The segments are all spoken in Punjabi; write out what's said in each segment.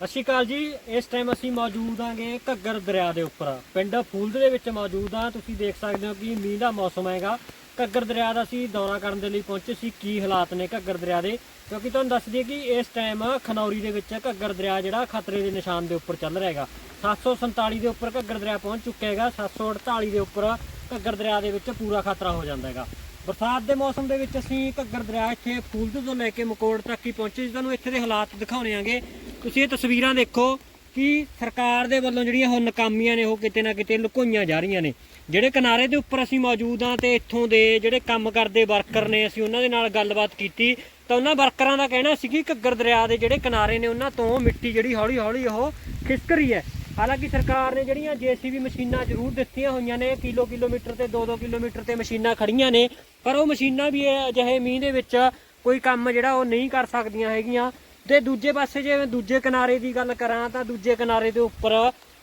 ਸਤਿ ਸ਼੍ਰੀ ਅਕਾਲ ਜੀ। ਇਸ ਟਾਈਮ ਅਸੀਂ ਮੌਜੂਦ ਆਂਗੇ ਘੱਗਰ ਦਰਿਆ ਦੇ ਉੱਪਰ। ਪਿੰਡ ਫੂਲਦ ਦੇ ਵਿੱਚ ਮੌਜੂਦ ਆ ਤੁਸੀਂ ਦੇਖ ਸਕਦੇ ਹੋ ਕਿ ਮੀਂਹ ਦਾ ਮੌਸਮ ਹੈਗਾ। ਘੱਗਰ ਦਰਿਆ ਦਾ ਅਸੀਂ ਦੌਰਾ ਕਰਨ ਦੇ ਲਈ ਪਹੁੰਚੇ ਸੀ। ਕੀ ਹਾਲਾਤ ਨੇ ਘੱਗਰ ਦਰਿਆ ਦੇ? ਕਿਉਂਕਿ ਤੁਹਾਨੂੰ ਦੱਸ ਦਈਏ ਕਿ ਇਸ ਟਾਈਮ ਖਨੌਰੀ ਦੇ ਵਿੱਚ ਘੱਗਰ ਦਰਿਆ ਜਿਹੜਾ ਖਤਰੇ ਦੇ ਨਿਸ਼ਾਨ ਦੇ ਉੱਪਰ ਚੱਲ ਰਿਹਾ ਹੈਗਾ। 747 ਦੇ ਉੱਪਰ ਘੱਗਰ ਦਰਿਆ ਪਹੁੰਚ ਚੁੱਕਿਆ ਹੈਗਾ। 748 ਦੇ ਉੱਪਰ ਘੱਗਰ ਦਰਿਆ ਦੇ ਵਿੱਚ ਪੂਰਾ ਖਤਰਾ ਹੋ ਜਾਂਦਾ ਹੈਗਾ। ਬਰਸਾਤ ਦੇ ਮੌਸਮ ਦੇ ਵਿੱਚ ਅਸੀਂ ਘੱਗਰ ਦਰਿਆ ਇੱਥੇ ਫੂਲਦ ਤੋਂ ਲੈ ਕੇ ਮਕੋੜ ਤੱਕ ਹੀ ਪਹੁੰਚੇ। ਸੀ ਤੁਹਾਨੂੰ ਇੱਥੇ ਦੇ ਹਾਲਾਤ ਦਿਖਾਉਣੇ ਆਂਗੇ। ਤੁਸੀਂ ਇਹ ਤਸਵੀਰਾਂ ਦੇਖੋ ਕਿ ਸਰਕਾਰ ਦੇ ਵੱਲੋਂ ਜਿਹੜੀਆਂ ਉਹ ਨਕਾਮੀਆਂ ਨੇ ਉਹ ਕਿਤੇ ਨਾ ਕਿਤੇ ਲੁਕੋਈਆਂ ਜਾ ਰਹੀਆਂ ਨੇ। ਜਿਹੜੇ ਕਿਨਾਰੇ ਦੇ ਉੱਪਰ ਅਸੀਂ ਮੌਜੂਦ ਹਾਂ ਤੇ ਇੱਥੋਂ ਦੇ ਜਿਹੜੇ ਕੰਮ ਕਰਦੇ ਵਰਕਰ ਨੇ, ਅਸੀਂ ਉਹਨਾਂ ਦੇ ਨਾਲ ਗੱਲਬਾਤ ਕੀਤੀ ਤਾਂ ਉਹਨਾਂ ਵਰਕਰਾਂ ਦਾ ਕਹਿਣਾ ਸੀ ਕਿ ਘੱਗਰ ਦਰਿਆ ਦੇ ਜਿਹੜੇ ਕਿਨਾਰੇ ਨੇ ਉਹਨਾਂ ਤੋਂ ਮਿੱਟੀ ਜਿਹੜੀ ਹੌਲੀ ਹੌਲੀ ਉਹ ਖਿਸਕ ਰਹੀ ਹੈ। ਹਾਲਾਂਕਿ ਸਰਕਾਰ ਨੇ ਜਿਹੜੀਆਂ ਜੀਸੀਬੀ ਮਸ਼ੀਨਾਂ ਜ਼ਰੂਰ ਦਿੱਤੀਆਂ ਹੋਈਆਂ ਨੇ ਕਿਲੋ ਕਿਲੋਮੀਟਰ ਤੇ 2-2 ਕਿਲੋਮੀਟਰ ਤੇ ਮਸ਼ੀਨਾਂ ਖੜੀਆਂ ਨੇ, ਪਰ ਉਹ ਮਸ਼ੀਨਾਂ ਵੀ ਇਹ ਅਜਿਹੇ ਮੀਂਹ ਦੇ ਵਿੱਚ ਕੋਈ ਕੰਮ ਜਿਹੜਾ ਉਹ ਨਹੀਂ ਕਰ ਸਕਦੀਆਂ ਹੈਗੀਆਂ। ਤੇ ਦੂਜੇ ਪਾਸੇ ਜੇ ਮੈਂ ਦੂਜੇ ਕਿਨਾਰੇ ਦੀ ਗੱਲ ਕਰਾਂ ਤਾਂ ਦੂਜੇ ਕਿਨਾਰੇ ਦੇ ਉੱਪਰ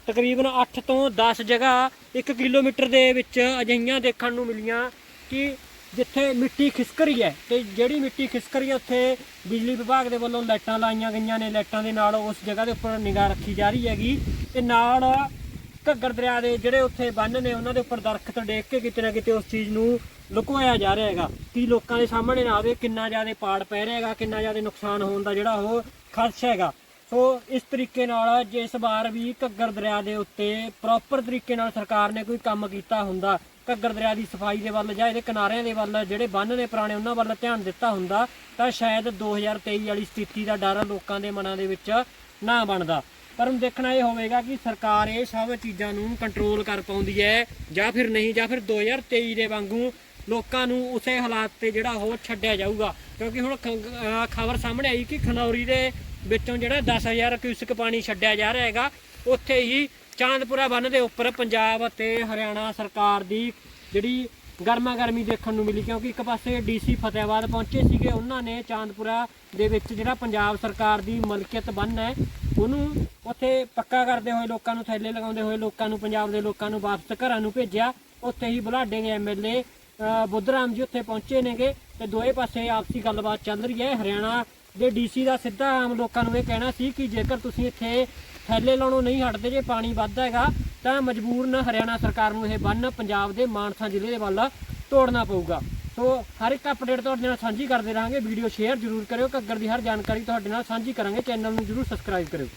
ਤਕਰੀਬਨ 8 ਤੋਂ 10 ਜਗ੍ਹਾ 1 ਕਿਲੋਮੀਟਰ ਦੇ ਵਿੱਚ ਅਜਿਹੀਆਂ ਦੇਖਣ ਨੂੰ ਮਿਲੀਆਂ ਕਿ ਜਿੱਥੇ ਮਿੱਟੀ ਖਿਸਕ ਰਹੀ ਹੈ ਤੇ ਜਿਹੜੀ ਮਿੱਟੀ ਖਿਸਕ ਰਹੀ ਹੈ ਉੱਥੇ ਬਿਜਲੀ ਵਿਭਾਗ ਦੇ ਵੱਲੋਂ ਲਾਈਟਾਂ ਲਾਈਆਂ ਗਈਆਂ ਨੇ, ਲਾਈਟਾਂ ਦੇ ਨਾਲ ਉਸ ਜਗ੍ਹਾ ਦੇ ਉੱਪਰ ਨਿਗਾਹ ਰੱਖੀ ਜਾ ਰਹੀ ਹੈਗੀ ਤੇ ਨਾਲ ਘੱਗਰ ਦਰਿਆ ਦੇ ਜਿਹੜੇ ਉੱਥੇ ਬੰਨ ਨੇ, ਉਹਨਾਂ ਦੇ ਉੱਪਰ ਦਰਖਤ ਡੇਕ ਕੇ ਕਿਤੇ ਨਾ ਕਿਤੇ ਉਸ ਚੀਜ਼ ਨੂੰ ਲੁਕਵਾਇਆ ਜਾ ਰਿਹਾ ਹੈਗਾ। ਕਿ ਲੋਕਾਂ ਦੇ ਸਾਹਮਣੇ ਨਾ ਆਵੇ ਕਿੰਨਾ ਜ਼ਿਆਦਾ ਪਾੜ ਪੈ ਰਿਹਾ ਹੈਗਾ, ਕਿੰਨਾ ਜ਼ਿਆਦਾ ਨੁਕਸਾਨ ਹੋਣ ਦਾ ਜਿਹੜਾ ਉਹ ਖਦਸ਼ਾ ਹੈਗਾ। ਸੋ ਇਸ ਤਰੀਕੇ ਨਾਲ ਜੇ ਇਸ ਵਾਰ ਵੀ ਘੱਗਰ ਦਰਿਆ ਦੇ ਉੱਤੇ ਪ੍ਰੋਪਰ ਤਰੀਕੇ ਨਾਲ ਸਰਕਾਰ ਨੇ ਕੋਈ ਕੰਮ ਕੀਤਾ ਹੁੰਦਾ, ਘੱਗਰ ਦਰਿਆ ਦੀ ਸਫ਼ਾਈ ਦੇ ਵੱਲ ਜਾਂ ਇਹਦੇ ਕਿਨਾਰਿਆਂ ਦੇ ਵੱਲ, ਜਿਹੜੇ ਬੰਨ ਨੇ ਪੁਰਾਣੇ, ਉਹਨਾਂ ਵੱਲ ਧਿਆਨ ਦਿੱਤਾ ਹੁੰਦਾ, ਤਾਂ ਸ਼ਾਇਦ 2023 ਵਾਲੀ ਸਥਿਤੀ ਦਾ ਡਰ ਲੋਕਾਂ ਦੇ ਮਨਾਂ ਦੇ ਵਿੱਚ ਨਾ ਬਣਦਾ। ਪਰ ਹੁਣ ਦੇਖਣਾ ਇਹ ਹੋਵੇਗਾ ਕਿ ਸਰਕਾਰ ਇਹ ਸਭ ਚੀਜ਼ਾਂ ਨੂੰ ਕੰਟਰੋਲ ਕਰ ਪਾਉਂਦੀ ਹੈ, ਜਾਂ ਫਿਰ ਨਹੀਂ, ਜਾਂ ਫਿਰ 2023 ਦੇ ਵਾਂਗੂ ਲੋਕਾਂ ਨੂੰ ਉਸੇ ਹਾਲਾਤ ਤੇ ਜਿਹੜਾ ਉਹ ਛੱਡਿਆ ਜਾਊਗਾ। ਕਿਉਂਕਿ ਹੁਣ ਖਬਰ ਸਾਹਮਣੇ ਆਈ ਕਿ ਖਨੌਰੀ ਦੇ ਵਿੱਚੋਂ ਜਿਹੜਾ 10000 ਕਿਊਸਕ ਪਾਣੀ ਛੱਡਿਆ ਜਾ ਰਿਹਾ ਹੈਗਾ, ਉੱਥੇ ਹੀ ਚਾਂਦਪੁਰਾ ਬੰਨ ਦੇ ਉੱਪਰ ਪੰਜਾਬ ਅਤੇ ਹਰਿਆਣਾ ਸਰਕਾਰ ਦੀ ਜਿਹੜੀ ਗਰਮਾ ਗਰਮੀ ਦੇਖਣ ਨੂੰ ਮਿਲੀ ਕਿਉਂਕਿ ਇੱਕ ਪਾਸੇ ਡੀਸੀ ਫਤਿਆਬਾਦ ਪਹੁੰਚੇ ਸੀਗੇ, ਉਹਨਾਂ ਨੇ ਚਾਂਦਪੁਰਾ ਦੇ ਵਿੱਚ ਜਿਹੜਾ ਪੰਜਾਬ ਸਰਕਾਰ ਦੀ ਮਲਕੀਅਤ ਬੰਨ ਹੈ, ਉਹਨੂੰ ਉੱਥੇ ਪੱਕਾ ਕਰਦੇ ਹੋਏ ਲੋਕਾਂ ਨੂੰ, ਥੈਲੇ ਲਗਾਉਂਦੇ ਹੋਏ ਲੋਕਾਂ ਨੂੰ, ਪੰਜਾਬ ਦੇ ਲੋਕਾਂ ਨੂੰ ਵਾਪਸ ਘਰਾਂ ਨੂੰ ਭੇਜਿਆ। ਉੱਥੇ ਹੀ ਬੁਲਾਡੇ ਦੇ ਐਮਐਲਏ ਬੁੱਧਰਾਮ ਜੀ ਉੱਥੇ ਪਹੁੰਚੇ ਨੇਗੇ ਤੇ ਦੋਏ ਪਾਸੇ ਆਪਸੀ ਗੱਲਬਾਤ ਚੱਲ ਰਹੀ ਹੈ। ਹਰਿਆਣਾ ਦੇ ਡੀਸੀ ਦਾ ਸਿੱਧਾ ਆਮ ਲੋਕਾਂ ਨੂੰ ਇਹ ਕਹਿਣਾ ਸੀ ਕਿ ਜੇਕਰ ਤੁਸੀਂ ਇੱਥੇ ਥੈਲੇ ਲਾਉਣੋਂ ਨਹੀਂ ਹਟਦੇ, ਜੇ ਪਾਣੀ ਵੱਧਦਾ ਹੈਗਾ ਤਾਂ ਮਜਬੂਰਨ ਹਰਿਆਣਾ ਸਰਕਾਰ ਨੂੰ ਇਹ ਬੰਨ ਪੰਜਾਬ ਦੇ ਮਾਨਸਾ ਜ਼ਿਲ੍ਹੇ ਦੇ ਵੱਲ ਤੋੜਨਾ ਪਊਗਾ। ਸੋ ਹਰ ਇੱਕ ਅਪਡੇਟ ਤੁਹਾਡੇ ਨਾਲ ਸਾਂਝੀ ਕਰਦੇ ਰਹਾਂਗੇ। ਵੀਡੀਓ ਸ਼ੇਅਰ ਜ਼ਰੂਰ ਕਰਿਓ। ਘੱਗਰ ਦੀ ਹਰ ਜਾਣਕਾਰੀ ਤੁਹਾਡੇ ਨਾਲ ਸਾਂਝੀ ਕਰਾਂਗੇ। ਚੈਨਲ ਨੂੰ ਜ਼ਰੂਰ ਸਬਸਕ੍ਰਾਈਬ ਕਰਿਓ।